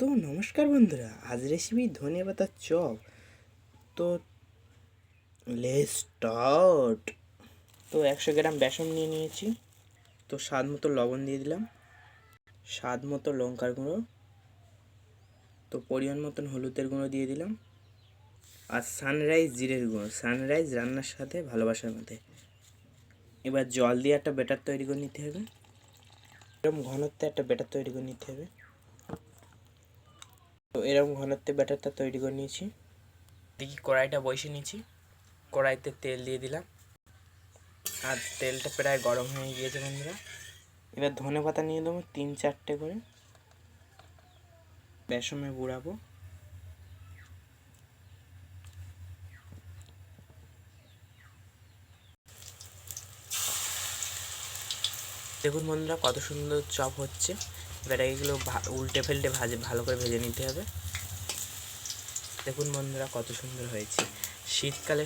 তো নমস্কার বন্ধুরা, আজ রেসিপি ধনে পাতার চপ। তো লে স্টার্ট তো একশো গ্রাম বেসন নিয়ে নিয়েছি। তো স্বাদ মতো লবণ দিয়ে দিলাম। স্বাদ মতো লঙ্কার গুঁড়ো। তো পরিমাণ মতন হলুদের গুঁড়ো দিয়ে দিলাম। আর সানরাইজ জিরের গুঁড়ো। সানরাইজ রান্নার সাথে ভালোবাসার মধ্যে। এবার জল দিয়ে একটা ব্যাটার তৈরি করে নিতে হবে। এরকম ঘনত্বে একটা ব্যাটার তৈরি করে নিতে হবে। তো এরকম ঘনত্বে ব্যাটারটা তৈরি করে নিয়েছি। দেখি কড়াইটা বসে নিয়েছি। কড়াইতে তেল দিয়ে দিলাম। আর তেলটা প্রায় গরম হয়ে গিয়েছে বন্ধুরা। এবার ধনে পাতা নিয়ে দেবো তিন চারটে করে। বেসমে বুড়াবো দেখুন বন্ধুরা কত সুন্দর চপ হচ্ছে। এবার উল্টে ফেলটে ভাজে, ভালো করে ভেজে নিতে হবে। দেখুন বন্ধুরা কত সুন্দর হয়েছে। শীতকালে